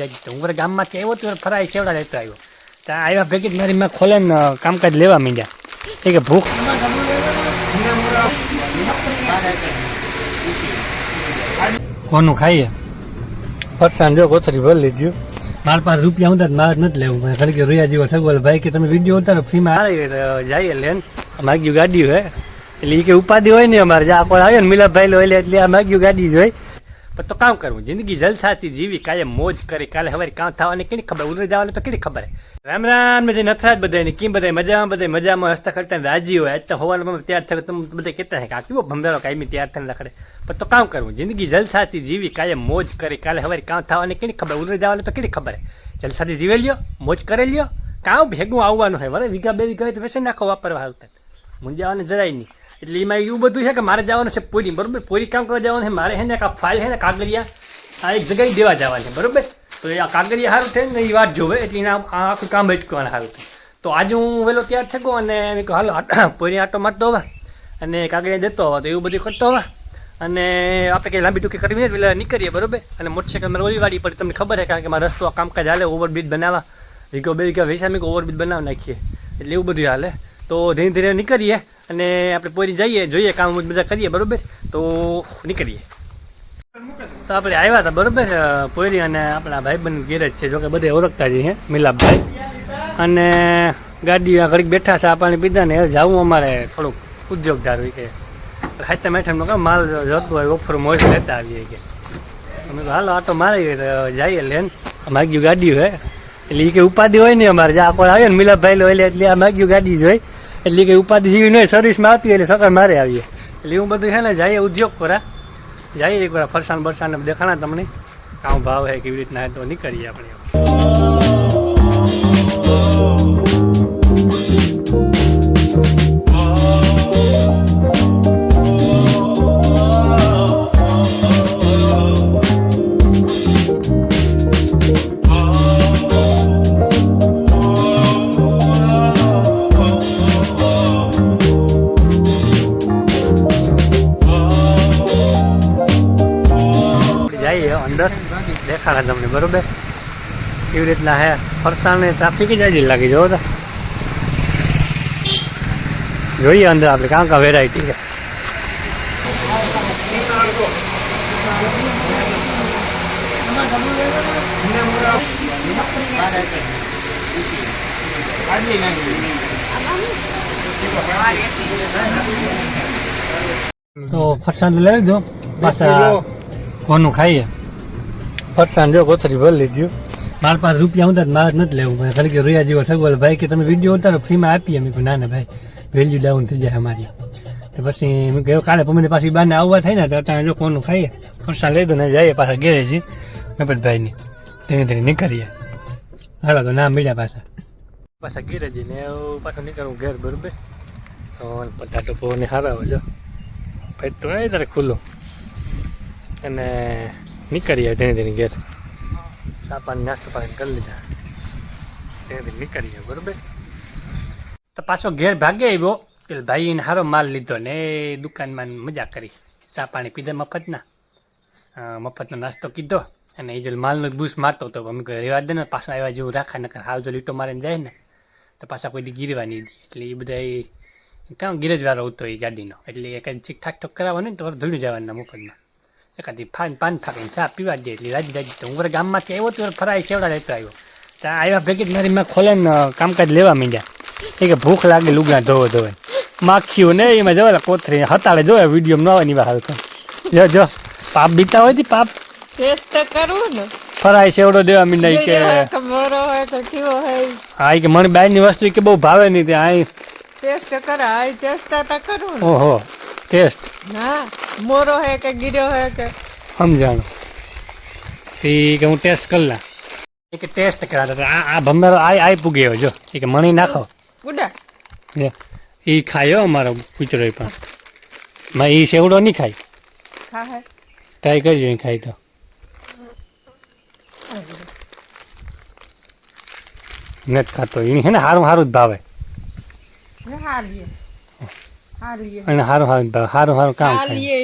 જાજી તો. હું ગામમાં આવ્યો તો ફરાય ચેવડા લેતો આવ્યો. તો આવ્યા ભેગી મારી મેં ખોલે ને કામકાજ લેવા માંડ્યા. એ કે ભૂખ. કોનું ખાઈએ? ફરસાણ જો કોથરી ભરી લીધું. મારા પાસે રૂપિયા ઉતાર મારે નથી લેવું. મને ખરી કે રોયા જેવો સગવડ ભાઈ કે તમે વીડિયો ઉતારો ફ્રીમાં આવી જઈએ લેન માગ્યું ગાડી હોય. એટલે એ કે ઉપાધિ હોય ને અમારે. જ્યાં કોઈ આવ્યો ને મિલાભાઈ લો એટલે એટલે આ માગ્યું ગાડી જ હોય. પણ તો કામ કરવું, જિંદગી જલસાથી જીવી, કાયમ મોજ કરી, કાલે હવે કામ થવાની કેની ખબર? ઉતરી જવાની તો કેની ખબર? રામ રામ જે નથરાજ બધાની કેમ? બધા મજામાં બધા મજામાં, હસતા ખરતા રાજી હોય. આજ તો હોવાનું તૈયાર થયો તમે બધા કહેતા કે આ કેવો ભમદારો કાયમી તૈયાર થઈને લખડે પણ તો કામ કરવું, જિંદગી જલસાથી જીવી, કાયમ મોજ કરી, કાલે હવે કામ થવાની કેની ખબર? ઉધર જવાની તો કેની ખબર? જલસાથી જીવે લ્યો, મોજ કરે લ્યો. કામ ભેગું આવવાનું હોય? વરે વીઘા બે વીઘા હોય તો વેસે નાખો વાપરવા આવતા મુંજાવાનું જરાય નહીં. એટલે એમાં એવું બધું છે કે મારે જવાનું છે પૂરી, બરોબર? પૂરી કામ કરવા જવાનું છે, મારે છે ને આ ફાઇલ છે ને કાગળિયા, આ એક જગ્યાએ દેવા જવાનું છે, બરોબર? તો એ આ કાગળિયા સારું થાય ને એ વાત જોવે, એટલે એના આખું કામ અટકવાનું સારું થાય તો આજે હું વહેલો તૈયાર થયો અને મેં કહ્યું, હાલો પોરી આટો મારતો હોવા અને કાગળિયા દેતો હોવા. તો એવું બધું કરતો હોવા અને આપણે કંઈ લાંબી ટૂંકી કરવી પહેલાં નીકળીએ, બરોબર? અને મોટરસાઇકલ મારે ઓલી વાળી પડી, તમને ખબર છે કારણ કે મારા રસ્તો કામકાજ હાલે, ઓવરબ્રિજ બનાવવા. વીઘો બે વીઘા વૈસા મેં ઓવરબ્રિજ બનાવી નાખીએ. એટલે એવું બધું હાલે. તો ધીરે ધીરે નીકળીએ અને આપણે પોરી જઈએ, જોઈએ કામ બધા કરીએ, બરોબર? તો નીકળીએ. તો આપણે આવ્યા હતા, બરોબર? પોરી અને આપણા ભાઈબંધ ગેરેજ છે, જોકે બધે ઓળખતા જ છે, મિલાપભાઈ. અને ગાડી ઘડીક બેઠા છે આપણને પાણી પીધા ને જવું અમારે થોડુંક ઉદ્યોગદાર હોય કે. હાથે મેઠાનો કામ માલ જતો હોય, ઓફર મોજ લેતા આવીએ કે. અમે હાલો, આટો મારી જઈએ લેન. માગ્યું ગાડી હોય, એટલે એ કે ઉપાધિ હોય ને અમારે જ્યાં કોઈ આવે ને મિલાભાઈ લો એટલે આ માગ્યું ગાડી જ એટલે કે ઉપાધિ જેવી નહીં સર્વિસમાં આવતી એટલે સકર મારે આવીએ. એટલે એવું બધું છે ને જઈએ, ઉદ્યોગ કરા જઈએ એક વાર, ફરસાણ બરસાણ દેખાણા તમને. કામ ભાવ હે, કેવી રીતના હે, તો નીકળીએ આપણે. અંદર. દેખાડા તમને બરોબર? કેવી રીતના હે. ફરસાણ ને ટ્રાફિક જ હજી લાગી જોવો તો. જોઈએ અંદર આપણે કાં કાં વેરાયટી છે. તો ફરસાણ તો લઈ લેજો પાછા કોનું ખાઈએ. ફરસાણ જો કોથરી ભરી લીધું મારા પાસે રૂપિયા ઉતાર મારે નથી લેવું. પણ ખાલી કે રોયા જેવો સગવડ ભાઈ કે તમે વીડિયો ઉતારો ફ્રીમાં આપીએ. મેં ના ના ભાઈ વેલ્યુ ડાઉન થઈ જાય અમારી. તો પછી મેં કહ્યું કાલે પમને પાછી બાને આવવા થાય ને તો ત્યાં જો કોનું ખાઈએ. ફરસાણ લઈ દો ને જઈએ પાછા ગેરેજી ભાઈની ધીરે ધીરે નીકળીએ. હાલો તો ના મળ્યા પાછા. પાછા ગેરેજી ને એવું પાછું નીકળવું ઘેર બરોબર? તો પટાટો પૌને હારા હોય જો. ભાઈ તો નહીં તારે ખુલ્લો. અને નીકળીએ ધીરે ધીરે ઘેર. ચા પાણી નાસ્તો પાણી કરી લીધા. ધીરે ધીરે નીકળીએ બરોબર? તો પાછો ઘેર ભાગે આવ્યો એટલે ભાઈને સારો માલ લીધો ને એ દુકાનમાં મજા કરી. ચા પાણી પીધા મફતના. મફતનો નાસ્તો કીધો અને એ જો માલનો બૂસ મારતો હતો, અમે કહ્યું રેવા દે ને, પાછો આવ્યા જેવું રાખા, નકર હાવ જો લીટો મારીને જાય ને, તો પાછા કોઈ ગીરવા નહીં દે. એટલે એ બધા કામ ગીરજવાળો વાળો હતો એ ગાડીનો. એટલે એ કંઈ ઠીક ઠાક ઠોક કરાવવાનું ને તો ધૂળી જવાના મફતમાં. એકાદી ફાન પાન ફાકીને ચા પીવા જ એટલે રાજી રાજી તો હું ગામમાંથી આવ્યો તો ફરાય ચેવડા લેતો આવ્યો તો આવ્યા ભેગી જ મારી માં ખોલે ને કામકાજ લેવા માંડ્યા એ કે ભૂખ લાગે લુગડા ધોવો ધોવે માખીઓ ને એમાં જવા કોથરી હતાળે જોવે વીડિયો ન આવે ની વાત જો જો પાપ બીતા હોય પાપ ટેસ્ટ તો કરવું ને ફરાય ચેવડો દેવા હોય કે હા કે મને બહારની વસ્તુ કે બહુ ભાવે નહીં ત્યાં અહીં ટેસ્ટ કરે ટેસ્ટ તો કરવું ઓહો ટેસ્ટ? હા મોરો હે કે ગીરો હે કે? સમજાણો. એ કે હું ટેસ્ટ કરી લા એ ટેસ્ટ કરાતા હતા. આ આ ભમરો આ આ પૂગ્યો જો. કે મણી નાખો. ગુડા એ ખાયો અમારો કૂતરો એ પણ. માં એ સેવડો નહીં ખાય. ખા હે ટ્રાય કરજો ખાય તો. નથી ખાતો. એની હે ને સારું સારું જ ભાવે. હા લીએ હા લીએ અને સારું સારું જ ભાવે સારું સારું કામ ખાય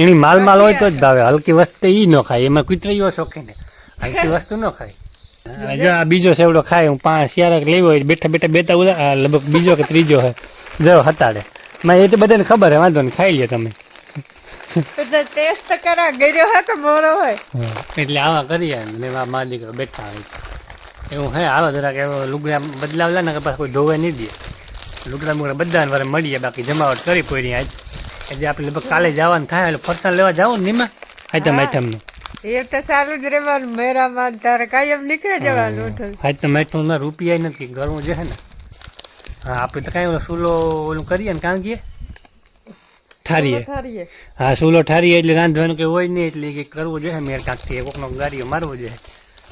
એની માલ માલ હોય તો જ ભાવે. હલકી વસ્તુ એ ન ખાય. એમાં કૂતરીઓ શોખીને હલકી વસ્તુ ન ખાય. જો આ બીજો સેવડો ખાય હું પાંચ શિયાળા લેવો હોય બેઠા બેઠા બેતા ઉલા લગભગ બીજો કે ત્રીજો હોય જો હતાડે મેં એ તો બધાને ખબર હે વાંધો નહીં ખાઈ લે તમે. એટલે આવા કરીએ ને મારા દીકરો બેઠા હોય. એવું હે આવા જરાક એવો લુગડા બદલાવલા ને કે પાછા કોઈ ધોવે નહીં દે. લુગડા મુગડા બધાને વારે મળીએ બાકી જમાવટ કરી પોરી આજ. આજે આપણે લગભગ કાલે જવાનું થાય એટલે ફરસાણ લેવા જાવ ને એમાં આઈટમ આઈટમનું એ તો સારું જ રહેવાનું મેરામાં તારે કાયમ નીકળે જવાનું આઈટમ આઈટમમાં રૂપિયા નથી ઘરનું છે ને. હા આપણે તો કાંઈ ઓલો સૂલો ઓલું કરીએ ને કામ કીએ ઠારીએ. ઠારીએ. હા સૂલો ઠારીએ એટલે રાંધવાનું કે હોય નહીં એટલે કે કરવું જોઈએ મેર કાંકથી. કોકનો ગાડીઓ મારવો જોઈએ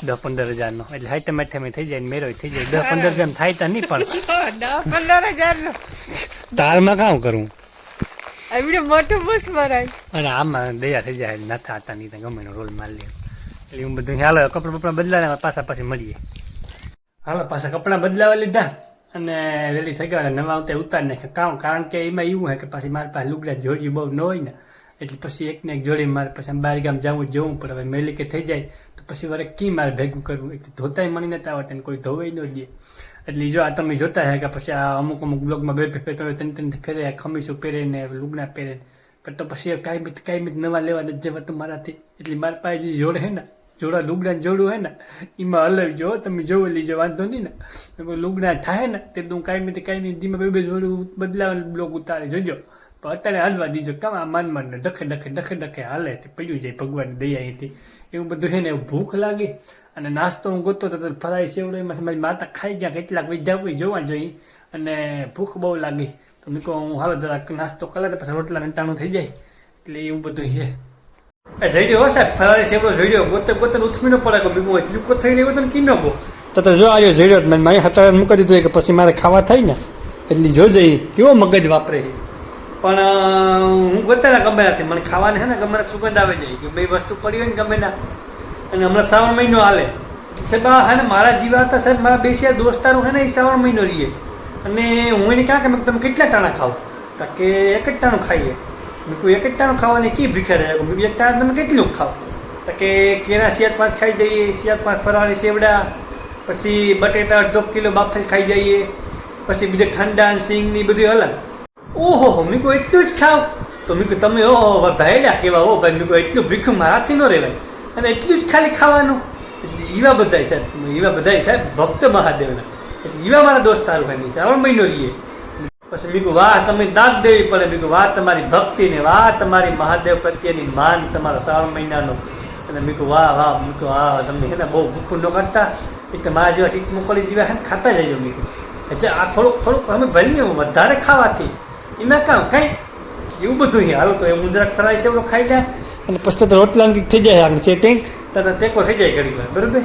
દસ પંદર હજારનો. એટલે આઈટમ આઈટમ થઈ જાય ને મેરો થઈ જાય. દસ પંદર હજાર થાય તો નહીં પણ. દસ પંદર હજાર નો તારમાં કામ કરું? એવડે મોટું બસ મરાય અને આમાં દયા થઈ જાય ના થતા નહીં ગમે એનો રોલ મારી લે. એટલે હું બધું હાલો કપડાં બપડા બદલાવે પાછા પાછી મળીએ. હાલો પાછા કપડાં બદલાવા લીધા અને રેડી થઈ ગયા. નવા આવતા ઉતારી નાખે કામ કારણ કે એમાં એવું હોય કે પાછી મારી પાસે લુગડા જોડી બહુ ન હોય ને. એટલે પછી એકને એક જોડી મારે પછી બહાર ગામ જવું જવું પડે. હવે મેલી કે થઈ જાય પછી વરે કી મારે ભેગું કરવું? એટલે ધોતાય મળી નતા આવડતા ને કોઈ ધોવાઈ ન દે. એટલે જો આ તમે જોતા હે કે પછી આ અમુક અમુક બ્લોગમાં બે બે ત્રણ ત્રણ ફેરે ખમીસો પહેરે ને લુગડા પહેરે. પણ તો પછી કાંઈ બી કાંઈ બી નવા લેવા નથી જવાતું મારાથી. એટલે મારા પાસે જે જોડે હે ને, જોડા લુગડા જોડું હે ને, એમાં અલગ જો, તમે જોવો લીજો વાંધો નહીં ને. લુગડા થાય ને, તે તું કાંઈ બી કાંઈ બી ધીમે બે બે જોડું બદલાવાનું બ્લોગ ઉતારે, જોજો. પણ અત્યારે હાલવા દીજો, કામ આ માન માન ડખે ડખે ડખે ડખે હાલે પડ્યું જાય ભગવાનની દયાથી. એવું બધું છે ને એવું ભૂખ લાગી અને નાસ્તો હું ગોતો તો ફરાઈ સેવડો એમાંથી મારી માતા ખાઈ ગયા કેટલાક વિદ્યાપી કોઈ જોવા જોઈએ અને ભૂખ બહુ લાગી. તો મેં કહું હું હાલો જરાક નાસ્તો કરે તો પછી રોટલા નટાણું થઈ જાય. એટલે એવું બધું છે. એ જઈ રહ્યો સાહેબ ફરારી સેવડો જોઈ રહ્યો ગોતે ગોતે ઉથમી ન પડે કે બીજું એટલું કોઈ થઈ રહ્યું તો કી ન ગો. તો તો જો આવ્યો જઈ રહ્યો મને મારી હતારે મૂકી દીધું કે પછી મારે ખાવા થાય ને એટલે જોજે કેવો મગજ વાપરે છે પણ હું ગોતેલા ગમે નથી મને ખાવાની છે ને ગમે સુગંધ આવે જાય. કે બે વસ્તુ પડી હોય ને ગમે ના અને હમણાં શ્રાવણ મહિનો હાલે. સાહેબ હા ને મારા જીવા હતા સાહેબ, મારા બેસ્યા દોસ્તારો છે ને એ શ્રાવણ મહિનો રહીએ અને હું એને ક્યાં કે મેં તમે કેટલા ટાણા ખાવ કે એક જ ટાણું ખાઈએ. મેં કહ્યું, એક જ ટાણું ખાવાની કી ભીખે રહે મેં એક ટાણા તમે કેટલું ખાવ તો કે કેળા શિયાર પાંચ ખાઈ જઈએ શિયાર પાંચ ફરવાની સેવડા, પછી બટેટા અડધો કિલો બાફેલ ખાઈ જઈએ, પછી બીજા ઠંડા સિંગની બધું અલગ. ઓહો, હો, મેં કહ્યું એટલું જ ખાવ. તો મેં કહ્યું તમે ઓહો ભાઈડા કેવા? હો ભાઈ મીકો એટલું ભીખું મારાથી ન રહેવાય અને એટલું જ ખાલી ખાવાનું. એટલે એવા બધાય સાહેબ એવા બધાય સાહેબ, ભક્ત મહાદેવના. એટલે એવા મારા દોસ્તારો ભાઈ શ્રાવણ મહિનો રહીએ. પછી મીકુ વાહ, તમે દાદ દેવી પડે. મીકુ વાહ, તમારી ભક્તિ ને વાહ, તમારી મહાદેવ પ્રત્યેની માન તમારા શ્રાવણ મહિનાનો. અને મીકુ વાહ વાહ. મીકુ હા, તમે હે ને બહુ ભૂખું ન કરતા. એટલે મારા જેવા ટીક મોકલી જેવા ને ખાતા જજો. મીકુ એટલે આ થોડુંક થોડુંક અમે ભરીએ વધારે ખાવાથી. એમાં કામ કાંઈ એવું બધું હાલ તો એ મુજરાક જરાક ફરાય છે ખાઈ જાય અને પછી તો રોટલા થઈ જાય સેટિંગ તો ટેકો થઈ જાય ઘડી બરોબર?